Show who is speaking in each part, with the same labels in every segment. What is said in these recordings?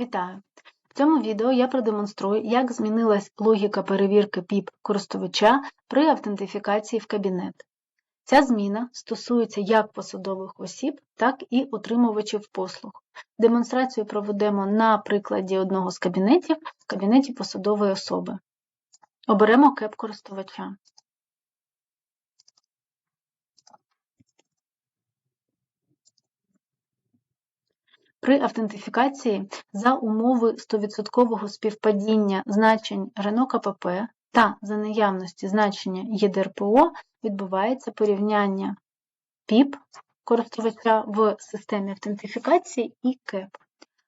Speaker 1: Вітаю! В цьому відео я продемонструю, як змінилась логіка перевірки ПІП користувача при автентифікації в кабінет. Ця зміна стосується як посадових осіб, так і отримувачів послуг. Демонстрацію проведемо на прикладі одного з кабінетів в кабінеті посадової особи. Оберемо кеп користувача. При автентифікації за умови 100% співпадіння значень Рено КПП та за наявності значення ЄДРПО відбувається порівняння ПІП користувача в системі автентифікації і КЕП.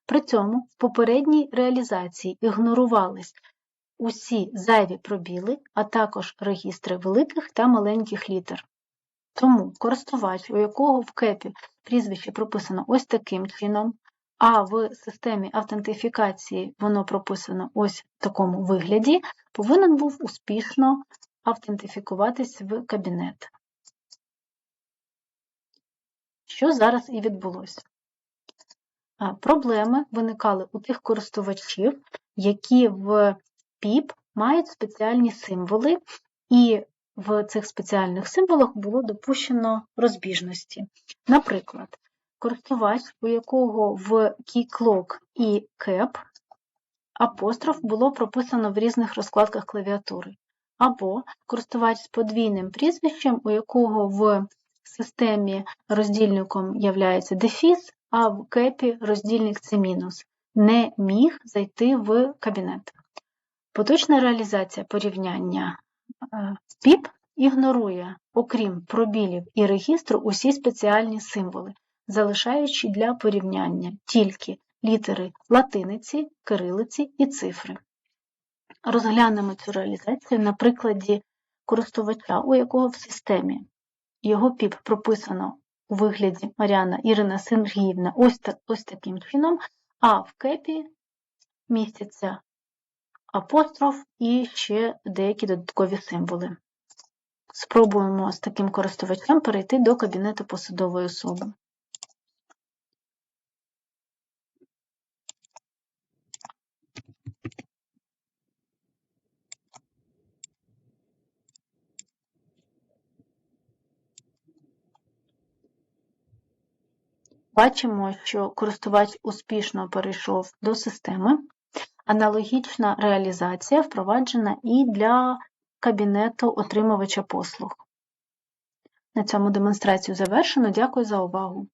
Speaker 1: При цьому в попередній реалізації ігнорувались усі зайві пробіли, а також регістри великих та маленьких літер. Тому користувач, у якого в КЕПі прізвище прописано ось таким чином, а в системі автентифікації воно прописано ось в такому вигляді, повинен був успішно автентифікуватись в кабінет. Що зараз і відбулося? Проблеми виникали у тих користувачів, які в ПІП мають спеціальні символи, і в цих спеціальних символах було допущено розбіжності. Наприклад, користувач, у якого в KeyClock і CAP апостроф було прописано в різних розкладках клавіатури, або користувач з подвійним прізвищем, у якого в системі роздільником являється дефіс, а в кепі роздільник це мінус, не міг зайти в кабінет. Поточна реалізація порівняння PIP ігнорує, окрім пробілів і регістру, усі спеціальні символи, залишаючи для порівняння тільки літери латиниці, кирилиці і цифри. Розглянемо цю реалізацію на прикладі користувача, у якого в системі його ПІП прописано у вигляді Маріана Ірина Сергіївна ось, ось таким чином, а в кепі містяться апостроф і ще деякі додаткові символи. Спробуємо з таким користувачем перейти до кабінету посадової особи. Бачимо, що користувач успішно перейшов до системи. Аналогічна реалізація впроваджена і для кабінету отримувача послуг. На цьому демонстрацію завершено. Дякую за увагу!